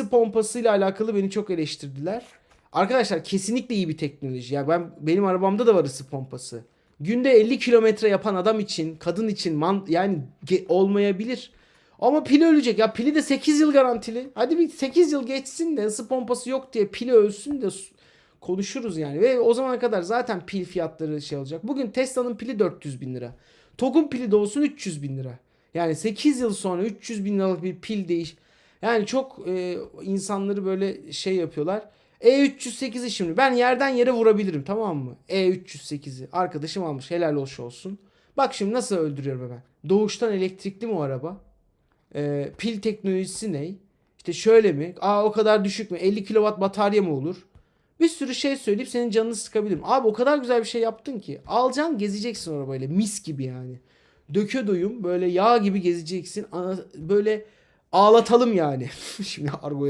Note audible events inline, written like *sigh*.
ısı pompasıyla alakalı beni çok eleştirdiler. Arkadaşlar kesinlikle iyi bir teknoloji. Ya ben benim arabamda da var ısı pompası. Günde 50 kilometre yapan adam için, kadın için man, yani olmayabilir. Ama pili ölecek. Ya pili de 8 yıl garantili. Hadi bir 8 yıl geçsin de ısı pompası yok diye pili ölsün de konuşuruz yani. Ve o zamana kadar zaten pil fiyatları şey olacak. Bugün Tesla'nın pili 400 bin lira. TOG'un pili de olsun 300 bin lira. Yani 8 yıl sonra 300 bin liralık bir pil değiş. Yani çok e, insanları böyle şey yapıyorlar. E308'i şimdi ben yerden yere vurabilirim tamam mı? E308'i arkadaşım almış helal hoş olsun. Bak şimdi nasıl öldürüyorum hemen. Doğuştan elektrikli mi o araba? E, pil teknolojisi ne? İşte şöyle mi? Aa o kadar düşük mü? 50 kW batarya mı olur? Bir sürü şey söyleyip senin canını sıkabilirim. Abi o kadar güzel bir şey yaptın ki. Alacaksın gezeceksin arabayla mis gibi yani. Döke doyum böyle yağ gibi gezeceksin. Ana- Böyle ağlatalım yani. *laughs* Şimdi argo